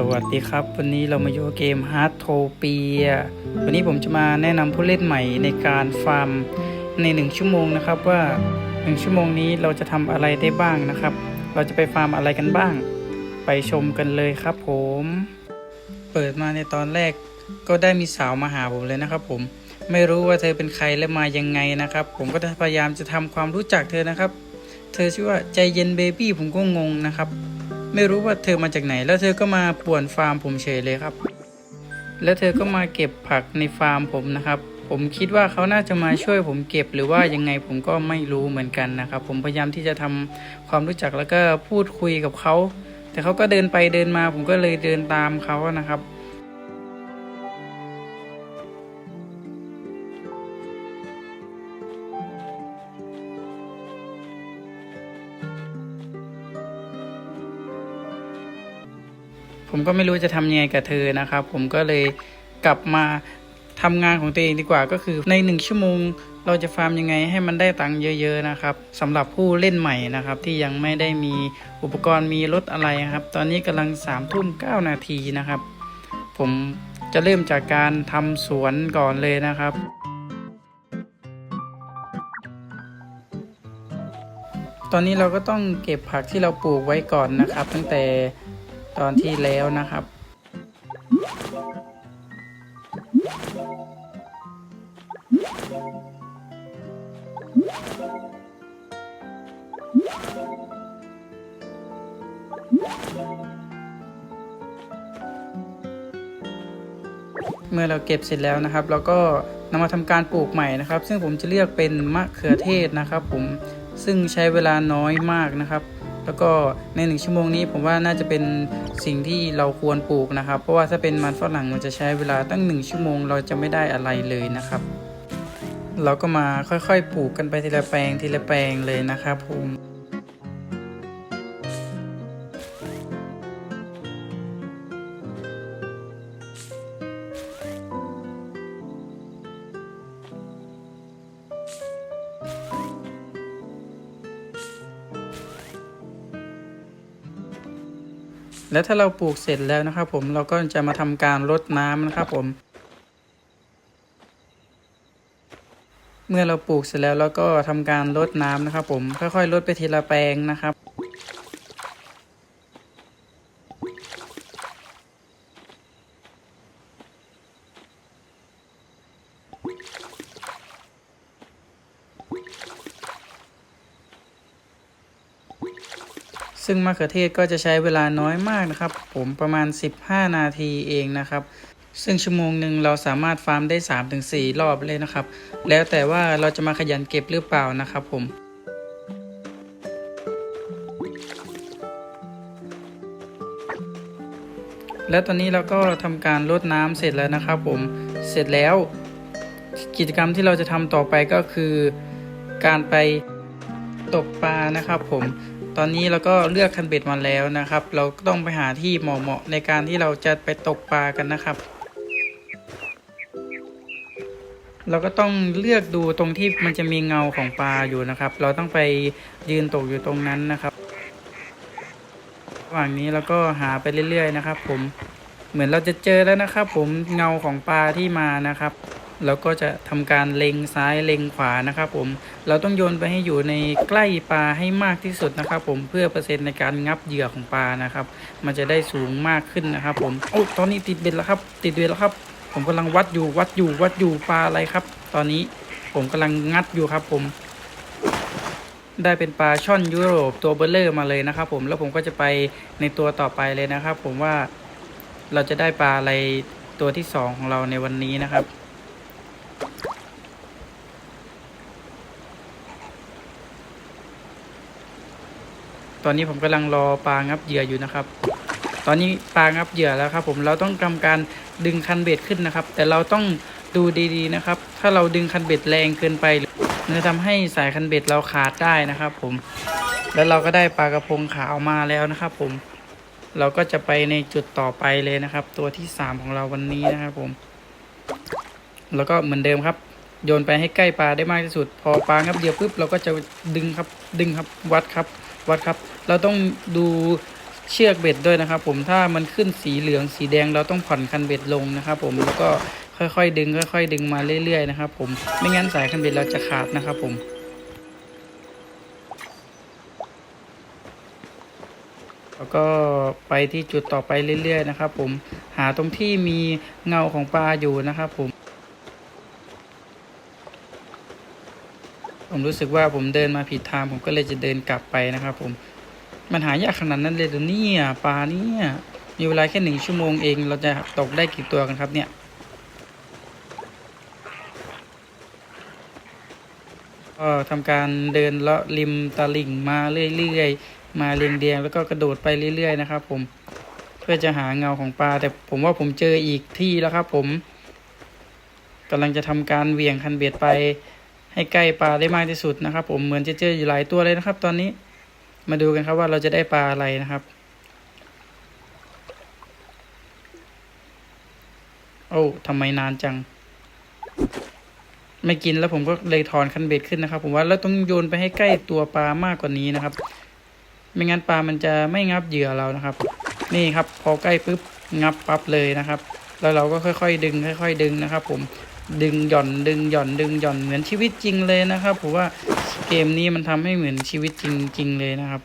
สวัสดีครับ วันนี้เรามาอยู่กับเกม h a r t o p i a วันนี้ผมจะมาแนะนำผู้เล่นใหม่ในการฟาร์มใน 1 ชั่วโมงนะครับว่า 1 ชั่วโมงนี้เราจะทำอะไรได้บ้างนะครับ เราจะไปฟาร์มอะไรกันบ้าง ไปชมกันเลยครับผม เปิดมาในตอนแรกก็ได้มีสาวมาหาผมเลยนะครับ ผมไม่รู้ว่าเธอเป็นใครและมายังไงนะครับ ผมก็พยายามจะทำความรู้จักเธอนะครับ เธอชื่อว่าใจเย็นเบบี้ผมก็งงนะครับ ไม่รู้ว่าเธอมาจากไหน แล้วเธอก็มาป่วนฟาร์มผมเฉยเลยครับ แล้วเธอก็มาเก็บผักในฟาร์มผมนะครับ ผมคิดว่าเขาน่าจะมาช่วยผมเก็บหรือว่ายังไงผมก็ไม่รู้เหมือนกันนะครับ ผมพยายามที่จะทำความรู้จักแล้วก็พูดคุยกับเขา แต่เขาก็เดินไปเดินมา ผมก็เลยเดินตามเขานะครับ ผมก็ไม่รู้จะทำยังไงกับเธอนะครับ ผมก็เลยกลับมาทำงานของตัวเองดีกว่าก็คือในหนึ่งชั่วโมง เราจะฟาร์มยังไงให้มันได้ตังค์เยอะ ๆ นะครับสำหรับผู้เล่นใหม่นะครับ ที่ยังไม่ได้มีอุปกรณ์มีรถอะไรครับ ตอนนี้กำลังสามทุ่มเก้านาทีนะครับ ผมจะเริ่มจากการทำสวนก่อนเลยนะครับ ตอนนี้เราก็ต้องเก็บผักที่เราปลูกไว้ก่อนนะครับ ตั้งแต่ ตอนที่แล้วนะครับ เมื่อเราเก็บเสร็จแล้วนะครับ เราก็นำมาทำการปลูกใหม่นะครับ ซึ่งผมจะเลือกเป็นมะเขือเทศนะครับ ผมซึ่งใช้เวลาน้อยมากนะครับ แล้วก็ในหนึ่งชั่วโมงนี้ผมว่าน่าจะเป็นสิ่งที่เราควรปลูกนะครับ เพราะว่าถ้าเป็นมันฝรั่งมันจะใช้เวลาตั้งหนึ่งชั่วโมงเราจะไม่ได้อะไรเลยนะครับ เราก็มาค่อยๆ ปลูกกันไปทีละแปลงทีละแปลงเลยนะครับผม แล้วถ้าเราปลูกเสร็จแล้วนะครับผมเราก็จะมาทำการรดน้ำนะครับผม เมื่อเราปลูกเสร็จแล้วเราก็ทำการรดน้ำนะครับผมค่อยๆรดไปทีละแปลงนะครับ ซึ่งมะเขือเทศก็จะใช้เวลาน้อยมากนะครับ ผมประมาณ 15 นาทีเองนะครับ ซึ่งชั่วโมงหนึ่งเราสามารถฟาร์มได้ 3-4 รอบเลยนะครับ แล้วแต่ว่าเราจะมาขยันเก็บหรือเปล่านะครับผมแล้วตอนนี้เราก็ทำการรดน้ำเสร็จแล้วนะครับผม เสร็จแล้ว กิจกรรมที่เราจะทำต่อไปก็คือ การไปตกปลานะครับผม ตอนนี้เราก็เลือกคันเบ็ดมาแล้วนะครับ เราก็ต้องไปหาที่เหมาะๆในการที่เราจะไปตกปลากันนะครับ เราก็ต้องเลือกดูตรงที่มันจะมีเงาของปลาอยู่นะครับ เราต้องไปยืนตกอยู่ตรงนั้นนะครับระหว่างนี้เราก็หาไปเรื่อยๆนะครับ ผมเหมือนเราจะเจอแล้วนะครับ ผมเงาของปลาที่มานะครับ เราก็จะทำการเล็งซ้ายเล็งขวานะครับผม เราต้องโยนไปให้อยู่ในใกล้ปลาให้มากที่สุดนะครับ ผมเพื่อเปอร์เซ็นต์ในการงับเหยื่อของปลานะครับ มันจะได้สูงมากขึ้นนะครับ ผมโอ้ตอนนี้ติดเบ็ดแล้วครับ ติดเบ็ดแล้วครับ ผมกำลังวัดอยู่วัดอยู่วัดอยู่ปลาอะไรครับ ตอนนี้ผมกำลังงัดอยู่ครับ ผม ได้เป็นปลาช่อนยุโรปตัวเบลเลอร์มาเลยนะครับ ผมแล้วผมก็จะไปในตัวต่อไปเลยนะครับ ผมว่าเราจะได้ปลาอะไรตัวที่สองของเราในวันนี้นะครับ ตอนนี้ผมกำลังรอปลางับเหยื่ออยู่นะครับ ตอนนี้ปลางับเหยื่อแล้วครับ ผมเราต้องทำการดึงคันเบ็ดขึ้นนะครับ แต่เราต้องดูดีๆนะครับ ถ้าเราดึงคันเบ็ดแรงเกินไปมันจะทำให้สายคันเบ็ดเราขาดได้นะครับ ผม แล้วเราก็ได้ปลากระพงขาวมาแล้วนะครับ ผม เราก็จะไปในจุดต่อไปเลยนะครับ ตัวที่สามของเราวันนี้นะครับ ผม แล้วก็เหมือนเดิมครับโยนไปให้ใกล้ปลาได้มากที่สุด พอปลางับเหยื่อปุ๊บเราก็จะดึงครับดึงครับวัดครับ วัดครับ เราต้องดูเชือกเบ็ดด้วยนะครับ ผมถ้ามันขึ้นสีเหลืองสีแดงเราต้องผ่อนคันเบ็ดลงนะครับ ผมแล้วก็ค่อยๆ ดึง ค่อย ๆ ดึงมาเรื่อยๆนะครับ ผมไม่งั้นสายคันเบ็ดเราจะขาดนะครับ ผมแล้วก็ไปที่จุดต่อไปเรื่อย ๆ นะครับ ผมหาตรงที่มีเงาของปลาอยู่นะครับ ผม ผมรู้สึกว่าผมเดินมาผิดทาง ผมก็เลยจะเดินกลับไปนะครับ ผม มันหายากขนาดนั้นเลยเหรอเนี่ยปลาเนี่ยมีเวลาแค่หนึ่งชั่วโมงเอง เราจะตกได้กี่ตัวกันครับเนี่ยก็ทำการเดินเลาะริมตลิ่งมาเรื่อยๆ มาเรียงเดียงแล้วก็กระโดดไปเรื่อยๆนะครับ ผม เพื่อจะหาเงาของปลา แต่ผมว่าผมเจออีกที่แล้วครับ ผมกำลังจะทำการเหวี่ยงคันเบ็ดไป ให้ใกล้ปลาได้มากที่สุดนะครับ ผมเหมือนจะเจออยู่หลายตัวเลยนะครับ ตอนนี้มาดูกันครับว่าเราจะได้ปลาอะไรนะครับ โอ้ทำไมนานจัง ไม่กินแล้วผมก็เลยถอนคันเบ็ดขึ้นนะครับ ผมว่าเราต้องโยนไปให้ใกล้ตัวปลามากกว่านี้นะครับ ไม่งั้นปลามันจะไม่งับเหยื่อเรานะครับ นี่ครับ พอใกล้ปุ๊บงับปั๊บเลยนะครับ แล้วเราก็ค่อยๆ ดึง ค่อย ๆ ดึงนะครับ ผม ดึงหย่อนดึงหย่อนดึงหย่อนเหมือนชีวิตจริงเลยนะครับผมว่าเกมนี้มันทำให้เหมือนชีวิตจริงๆเลยนะครับ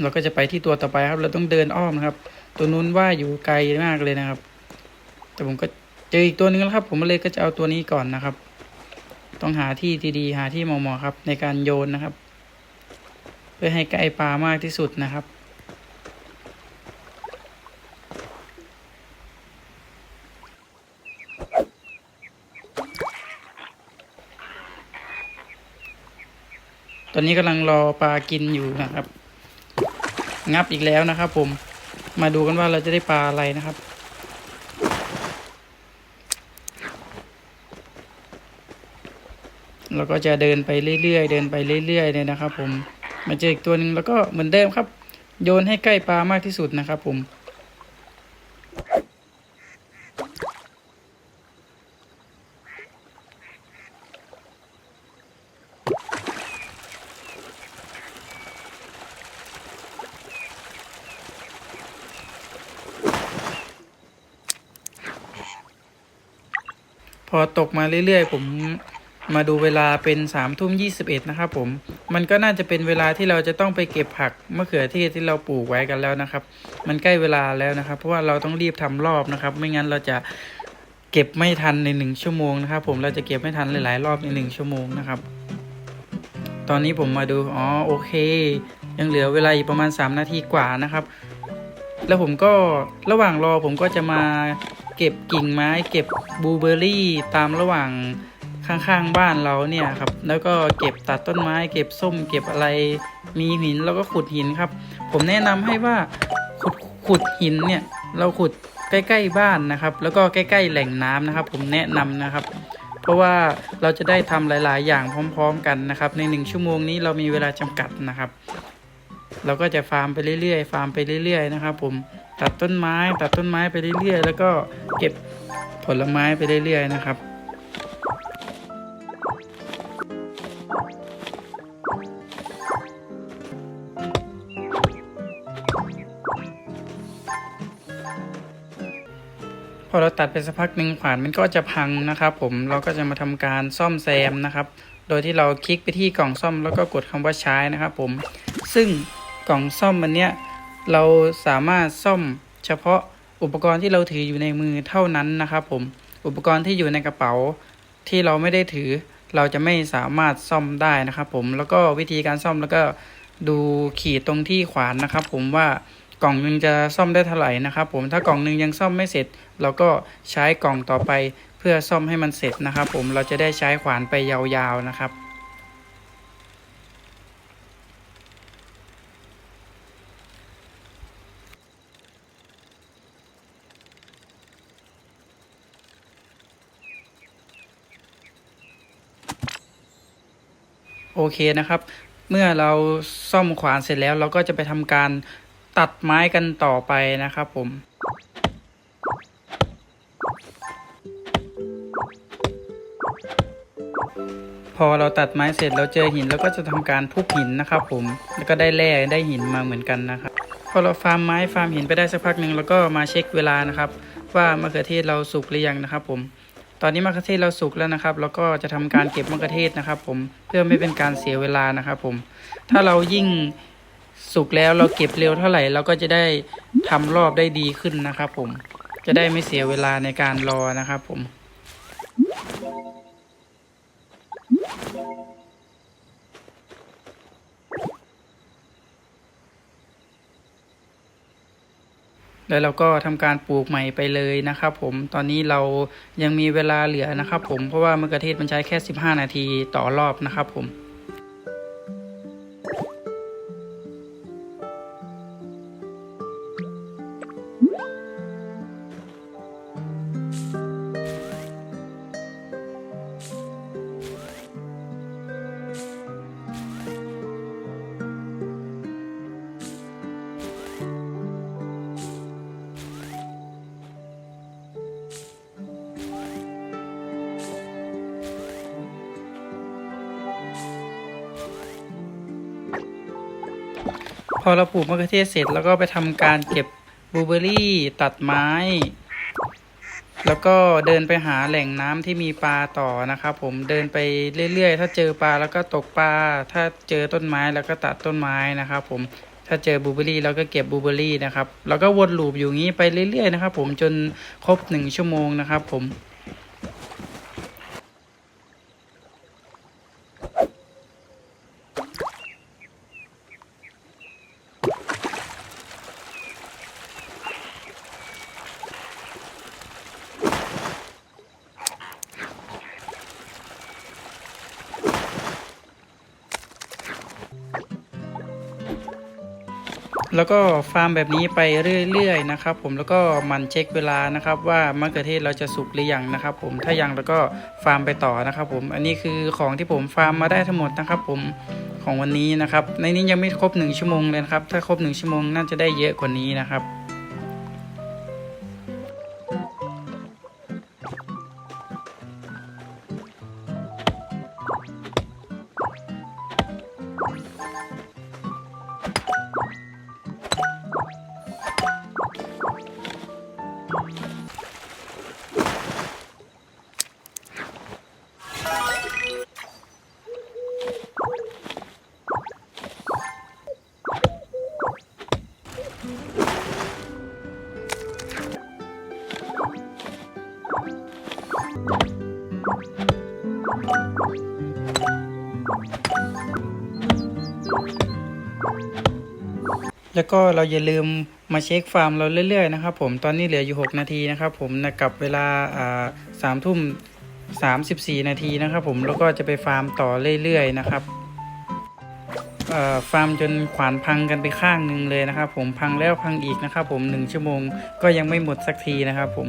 เราก็จะไปที่ตัวต่อไปครับ เราต้องเดินอ้อมนะครับ ตัวนู้นว่าอยู่ไกลมากเลยนะครับ แต่ผมก็เจออีกตัวหนึงแล้วครับ ผมเลยก็จะเอาตัวนี้ก่อนนะครับ ต้องหาที่ที่ดีหาที่เหมาะๆครับ ในการโยนนะครับ เพื่อให้ใกล้ปลามากที่สุดนะครับ ตอนนี้กำลังรอปลากินอยู่นะครับ งับอีกแล้วนะครับ ผม มาดูกันว่าเราจะได้ปลาอะไรนะครับ เราก็จะเดินไปเรื่อยๆเดินไปเรื่อยๆเลยนะครับ ผม มาเจออีกตัวหนึ่งแล้วก็เหมือนเดิมครับ โยนให้ใกล้ปลามากที่สุดนะครับ ผม ตกมาเรื่อยๆ ผมมาดูเวลาเป็นสามทุ่มยี่สิบเอ็ดนะครับผมมันก็น่าจะเป็นเวลาที่เราจะต้องไปเก็บผักมะเขือเทศที่เราปลูกไว้กันแล้วนะครับ มันใกล้เวลาแล้วนะครับ เพราะว่าเราต้องรีบทำรอบนะครับ ไม่งั้นเราจะเก็บไม่ทันในหนึ่งชั่วโมงนะครับผมเราจะเก็บไม่ทันหลายๆรอบในหนึ่งชั่วโมงนะครับ ตอนนี้ผมมาดูอ๋อโอเค ยังเหลือเวลาอีกประมาณ 3 นาทีกว่านะครับ แล้วผมก็ระหว่างรอผมก็จะมา เก็บกิ่งไม้ เก็บบลูเบอร์รี่ตามระหว่างข้างๆบ้านเราเนี่ยครับ แล้วก็เก็บตัดต้นไม้ เก็บส้ม เก็บอะไร มีหินแล้วก็ขุดหินครับ ผมแนะนำให้ว่าขุดขุดหินเนี่ยเราขุดใกล้ๆบ้านนะครับ แล้วก็ใกล้ๆแหล่งน้ำนะครับ ผมแนะนำนะครับ เพราะว่าเราจะได้ทำหลาย ๆ อย่างพร้อม ๆ กันนะครับ ในหนึ่งชั่วโมงนี้เรามีเวลาจำกัดนะครับ เราก็จะฟาร์มไปเรื่อยๆ ฟาร์มไปเรื่อย ๆ นะครับ ผม ตัดต้นไม้ตัดต้นไม้ไปเรื่อยๆ แล้วก็เก็บผลไม้ไปเรื่อยๆนะครับพอเราตัดไปสักพักหนึ่งขวานมันก็จะพังนะครับผมเราก็จะมาทำการซ่อมแซมนะครับ โดยที่เราคลิกไปที่กล่องซ่อมแล้วก็กดคำว่าใช้นะครับผมซึ่งกล่องซ่อมมันเนี้ย เราสามารถซ่อมเฉพาะอุปกรณ์ที่เราถืออยู่ในมือเท่านั้นนะครับผม อุปกรณ์ที่อยู่ในกระเป๋าที่เราไม่ได้ถือ เราจะไม่สามารถซ่อมได้นะครับผม แล้วก็วิธีการซ่อมแล้วก็ดูขีดตรงที่ขวานนะครับ ผมว่ากล่องหนึ่งจะซ่อมได้เท่าไหร่นะครับ ผม ถ้ากล่องหนึ่งยังซ่อมไม่เสร็จ เราก็ใช้กล่องต่อไปเพื่อซ่อมให้มันเสร็จนะครับ ผม เราจะได้ใช้ขวานไปยาวๆนะครับ โอเคนะครับ เมื่อเราซ่อมขวานเสร็จแล้วเราก็จะไปทำการตัดไม้กันต่อไปนะครับผมพอเราตัดไม้เสร็จเราเจอหินเราก็จะทำการทุบหินนะครับผมแล้วก็ได้แร่ได้หินมาเหมือนกันนะครับพอเราฟาร์มไม้ฟาร์มหินไปได้สักพักหนึ่งแล้วก็มาเช็คเวลานะครับ ว่ามะเขือเทศเราสุกหรือยังนะครับผม ตอนนี้มะเขือเทศเราสุกแล้วนะครับ แล้วก็จะทำการเก็บมะเขือเทศนะครับ ผมเพื่อไม่เป็นการเสียเวลานะครับ ผม ถ้าเรายิ่งสุกแล้วเราเก็บเร็วเท่าไหร่เราก็จะได้ทำรอบได้ดีขึ้นนะครับ ผมจะได้ไม่เสียเวลาในการรอนะครับ ผม แล้วเราก็ทำการปลูกใหม่ไปเลยนะครับผมตอนนี้เรายังมีเวลาเหลือนะครับผมเพราะว่ามะเขือเทศมันใช้แค่ 15 นาทีต่อรอบนะครับผม พอเราปลูกมะเขือเทศเสร็จแล้วก็ไปทำการเก็บบลูเบอรี่ตัดไม้ แล้วก็เดินไปหาแหล่งน้ำที่มีปลาต่อนะครับผมเดินไปเรื่อยๆ ถ้าเจอปลาแล้วก็ตกปลา ถ้าเจอต้นไม้แล้วก็ตัดต้นไม้นะครับผมถ้าเจอบลูเบอรี่เราก็เก็บบลูเบอรี่นะครับแล้วก็วนลูปอยู่งี้ไปเรื่อยๆนะครับผมจนครบหนึ่งชั่วโมงนะครับผม แล้วก็ฟาร์มแบบนี้ไปเรื่อยๆนะครับผมแล้วก็มันเช็คเวลานะครับ ว่ามะเขือเทศเราจะสุกหรือยังนะครับ ผมถ้ายังแล้วก็ฟาร์มไปต่อนะครับ ผมอันนี้คือของที่ผมฟาร์มมาได้ทั้งหมดนะครับ ผมของวันนี้นะครับ ในนี้ยังไม่ครบหนึ่งชั่วโมงเลยนะครับ ถ้าครบหนึ่งชั่วโมงน่าจะได้เยอะกว่านี้นะครับ ก็เราอย่าลืมมาเช็คฟาร์มเราเรื่อยๆนะครับผมตอนนี้เหลืออยู่ 6 นาทีนะครับผมนะกับเวลาสามทุ่มสามสิบสี่นาทีนะครับผมแล้วก็จะไปฟาร์มต่อเรื่อยๆนะครับฟาร์มจนขวานพังกันไปข้างหนึ่งเลยนะครับผมพังแล้วพังอีกนะครับผมหนึ่งชั่วโมงก็ยังไม่หมดสักทีนะครับผม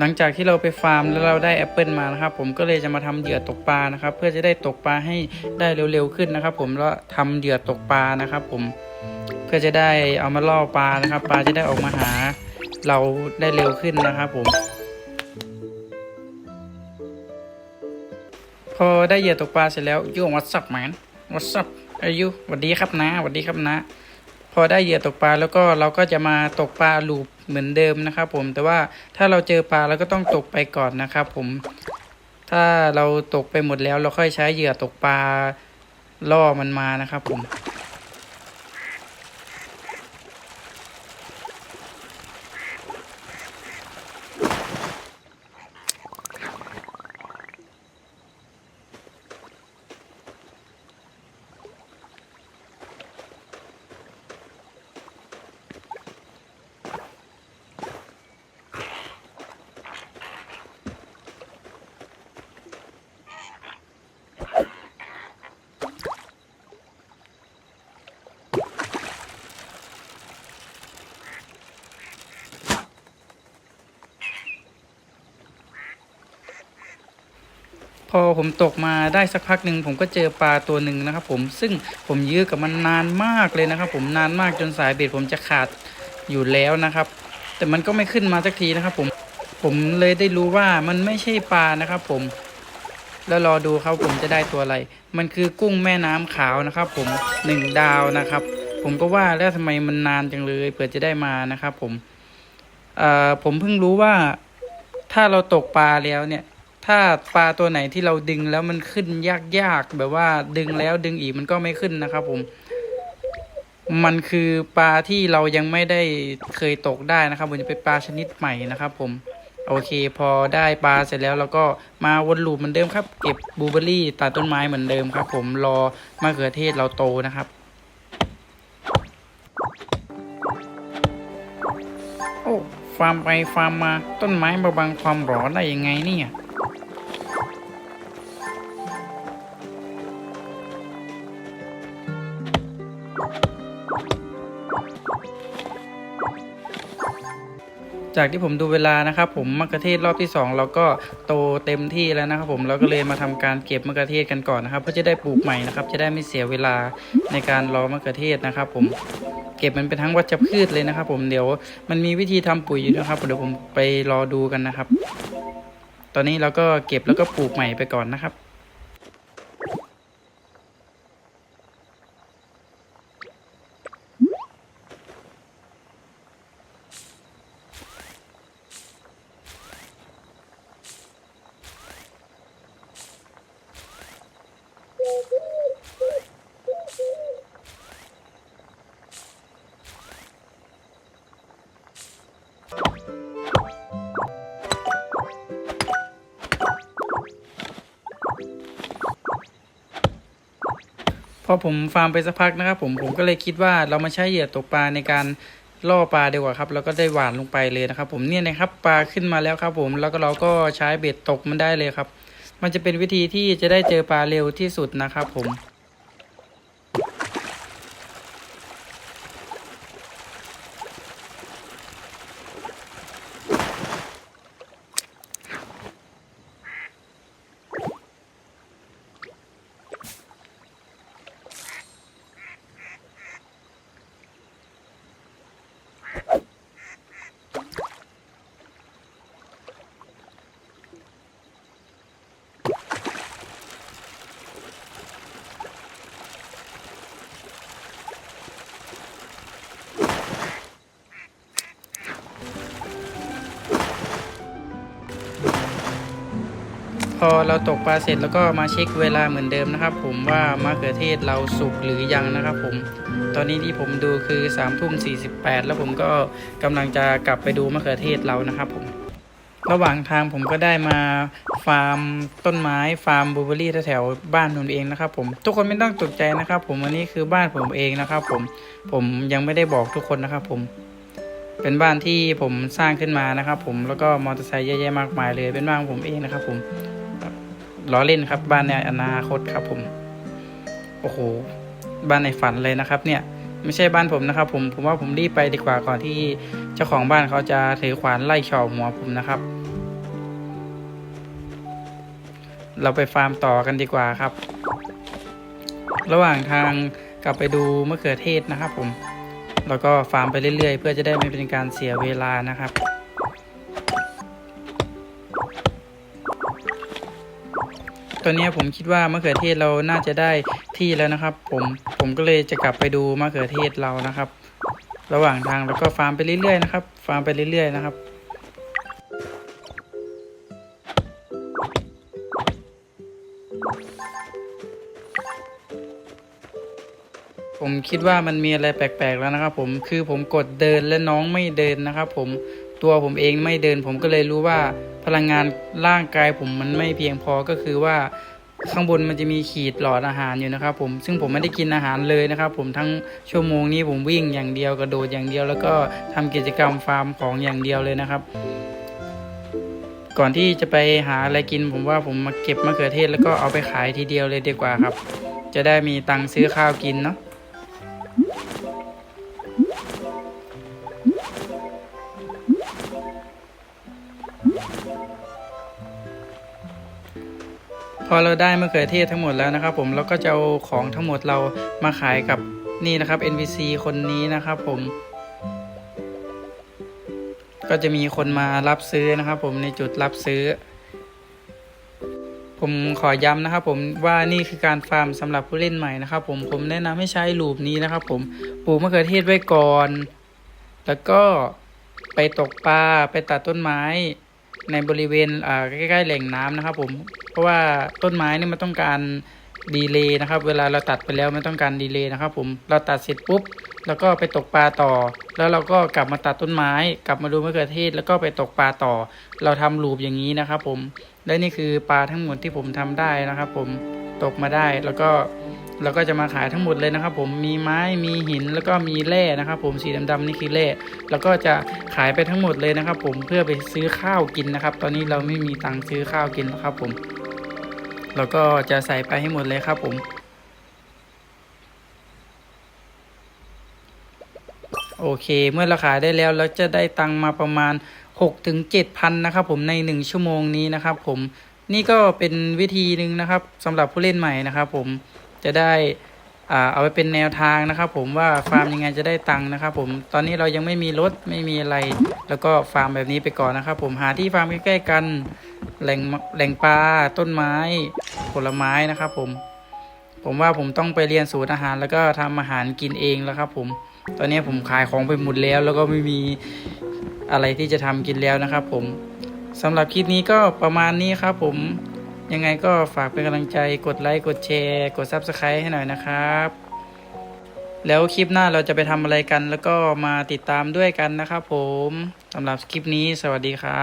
หลังจากที่เราไปฟาร์มแล้วเราได้แอปเปิลมานะครับผมก็เลยจะมาทำเหยื่อตกปลานะครับ เพื่อจะได้ตกปลาให้ได้เร็วๆขึ้นนะครับ ผมแล้วทำเหยื่อตกปลานะครับ ผมเพื่อจะได้เอามาล่อปลานะครับ ปลาจะได้ออกมาหา เราได้เร็วขึ้นนะครับผมพอได้เหยื่อตกปลาเสร็จแล้วยูวัดสับแมนวัดสับอายุสวัสดีครับนะสวัสดีครับนะ อได้เหยื่อตกปลาแล้วก็เราก็จะมาตกปลาลูปเหมือนเดิมนะครับผมแต่ว่าถ้าเราเจอปลาเราก็ต้องตกไปก่อนนะครับผมถ้าเราตกไปหมดแล้วเราค่อยใช้เหยื่อตกปลาล่อมันมานะครับผม ตกมาได้สักพักหนึ่งผมก็เจอปลาตัวหนึ่งนะครับผมซึ่งผมยื้อกับมันนานมากเลยนะครับ ผมนานมากจนสายเบ็ดผมจะขาดอยู่แล้วนะครับ แต่มันก็ไม่ขึ้นมาสักทีนะครับ ผมผมเลยได้รู้ว่ามันไม่ใช่ปลานะครับ ผม แล้วรอดูครับผมจะได้ตัวอะไร มันคือกุ้งแม่น้ำขาวนะครับ ผมหนึ่งดาวนะครับ ผมก็ว่าแล้วทำไมมันนานจังเลยเผื่อจะได้มานะครับ ผมเอ่อผมเพิ่งรู้ว่าถ้าเราตกปลาแล้วเนี่ย ถ้าปลาตัวไหนที่เราดึงแล้วมันขึ้นยากๆแบบว่าดึงแล้วดึงอีกมันก็ไม่ขึ้นนะครับผม มันคือปลาที่เรายังไม่ได้เคยตกได้นะครับมันจะเป็นปลาชนิดใหม่นะครับ ผม โอเค พอได้ปลาเสร็จแล้วเราก็มาวนลูปเหมือนเดิมครับ เก็บบลูเบอรี่ตัดต้นไม้เหมือนเดิมครับ ผมรอมะเขือเทศเราโตนะครับโอ้ฟาร์มไปฟาร์มมาต้นไม้มาบังความร้อนได้ยังไงเนี่ย จากที่ผมดูเวลานะครับผมมะเขือเทศรอบที่สองเราก็โตเต็มที่แล้วนะครับผมเราก็เลยมาทำการเก็บมะเขือเทศกันก่อนนะครับ เพื่อจะได้ปลูกใหม่นะครับ จะได้ไม่เสียเวลาในการรอมะเขือเทศนะครับ ผมเก็บมันเป็นทั้งวัชพืชเลยนะครับ ผมเดี๋ยวมันมีวิธีทำปุ๋ยอยู่นะครับเดี๋ยวผมไปรอดูกันนะครับ ตอนนี้เราก็เก็บแล้วก็ปลูกใหม่ไปก่อนนะครับ ผมฟาร์มไปสักพักนะครับผมผมก็เลยคิดว่าเรามาใช้เหยื่อตกปลาในการล่อปลาดีกว่าครับแล้วก็ได้หวานลงไปเลยนะครับ ผมเนี่ยนะครับปลาขึ้นมาแล้วครับ ผมแล้วก็เราก็ใช้เบ็ดตกมันได้เลยครับ มันจะเป็นวิธีที่จะได้เจอปลาเร็วที่สุดนะครับ ผม พอเราตกปลาเสร็จแล้วก็มาเช็คเวลาเหมือนเดิมนะครับ ผมว่ามะเขือเทศเราสุกหรือยังนะครับ ผม ตอนนี้ที่ผมดูคือ3ามทุ่มสีแล้วผมก็กำลังจะกลับไปดูมะเขือเทศเรานะครับผมระหว่างทางผมก็ได้มาฟาร์มต้นไม้ฟาร์มบลูเบอรี่แถวบ้านผมเองนะครับผมทุกคนไม่ต้องตกใจนะครับ ผมอันนี้คือบ้านผมเองนะครับ ผมผมยังไม่ได้บอกทุกคนนะครับ ผม เป็นบ้านที่ผมสร้างขึ้นมานะครับ ผมแล้วก็มอเตอร์ไซค์เยอะแยะมากมายเลย เป็นบ้านของผมเองนะครับ ผม ล้อเล่นครับ บ้านในอนาคตครับผม โอ้โห บ้านในฝันเลยนะครับ เนี่ย ไม่ใช่บ้านผมนะครับ ผม ผมว่าผมรีบไปดีกว่าก่อนที่เจ้าของบ้านเขาจะถือขวานไล่เฉาหัวผมนะครับ เราไปฟาร์มต่อกันดีกว่าครับ ระหว่างทางกลับไปดูมะเขือเทศนะครับ ผม แล้วก็ฟาร์มไปเรื่อยๆ เพื่อจะได้ไม่เป็นการเสียเวลานะครับ ตอนนี้ผมคิดว่ามะเขือเทศเราน่าจะได้ที่แล้วนะครับ ผมผมก็เลยจะกลับไปดูมะเขือเทศเรานะครับ ระหว่างทางแล้วก็ฟาร์มไปเรื่อยๆนะครับ ฟาร์มไปเรื่อยๆนะครับผมคิดว่ามันมีอะไรแปลกๆแล้วนะครับ ผมคือผมกดเดินและน้องไม่เดินนะครับ ผมตัวผมเองไม่เดิน ผมก็เลยรู้ว่า พลังงานร่างกายผมมันไม่เพียงพอก็คือว่าข้างบนมันจะมีขีดหลอดอาหารอยู่นะครับผมซึ่งผมไม่ได้กินอาหารเลยนะครับ ผมทั้งชั่วโมงนี้ผมวิ่งอย่างเดียวกระโดดอย่างเดียว แล้วก็ทำกิจกรรมฟาร์มของอย่างเดียวเลยนะครับ ก่อนที่จะไปหาอะไรกิน ผมว่าผมมาเก็บมะเขือเทศแล้วก็เอาไปขายทีเดียวเลยดีกว่าครับ จะได้มีตังค์ซื้อข้าวกินเนาะ พอเราได้มะเขือเทศทั้งหมดแล้วนะครับ ผมเราก็จะเอาของทั้งหมดเรามาขายกับนี่นะครับ NPC คนนี้นะครับ ผม ก็จะมีคนมารับซื้อนะครับ ผมในจุดรับซื้อ ผมขอย้ำนะครับ ผมว่านี่คือการฟาร์มสำหรับผู้เล่นใหม่นะครับ ผมผมแนะนำให้ใช้ลูปนี้นะครับ ผมปลูกมะเขือเทศไว้ก่อน แล้วก็ไปตกปลาไปตัดต้นไม้ ในบริเวณใกล้ๆแหล่งน้ำนะครับ ผม เพราะว่าต้นไม้นี่มันต้องการดีเลย์นะครับ เวลาเราตัดไปแล้วมันต้องการดีเลย์นะครับ ผม เราตัดเสร็จปุ๊บแล้วก็ไปตกปลาต่อ แล้วเราก็กลับมาตัดต้นไม้ กลับมาดูมะเขือเทศ แล้วก็ไปตกปลาต่อ เราทำลูปอย่างนี้นะครับ ผม และนี่คือปลาทั้งหมดที่ผมทำได้นะครับ ผม ตกมาได้ แล้วก็ เราก็จะมาขายทั้งหมดเลยนะครับ ผมมีไม้มีหินแล้วก็มีแร่นะครับ ผมสีดำๆนี่คือแร่แล้วก็จะขายไปทั้งหมดเลยนะครับ ผมเพื่อไปซื้อข้าวกินนะครับ ตอนนี้เราไม่มีตังค์ซื้อข้าวกินแล้วครับ ผมเราก็จะใส่ไปให้หมดเลยครับผมโอเค เมื่อเราขายได้แล้วเราจะได้ตังค์มาประมาณ6ถึง7,000นะครับผมใน 1 ชั่วโมงนี้นะครับผมนี่ก็เป็นวิธีหนึ่งนะครับสำหรับผู้เล่นใหม่นะครับผม จะได้อ่าเอาไปเป็นแนวทางนะครับผมว่าฟาร์มยังไงจะได้ตังค์นะครับผมตอนนี้เรายังไม่มีรถไม่มีอะไร แล้วก็ฟาร์มแบบนี้ไปก่อนนะครับผมหาที่ฟาร์มใกล้ๆกันแหล่งแหล่งปลาต้นไม้ผลไม้นะครับผม ผมว่าผมต้องไปเรียนสูตรอาหาร แล้วก็ทำอาหารกินเองแล้วครับผม ตอนนี้ผมขายของไปหมดแล้ว แล้วก็ไม่มีอะไรที่จะทำกินแล้วนะครับผมสำหรับคลิปนี้ก็ประมาณนี้ครับผม ยังไงก็ฝากเป็นกำลังใจกดไลค์กดแชร์ กด Subscribe ให้หน่อยนะครับ แล้วคลิปหน้าเราจะไปทำอะไรกัน แล้วก็มาติดตามด้วยกันนะครับผมสำหรับคลิปนี้สวัสดีครับ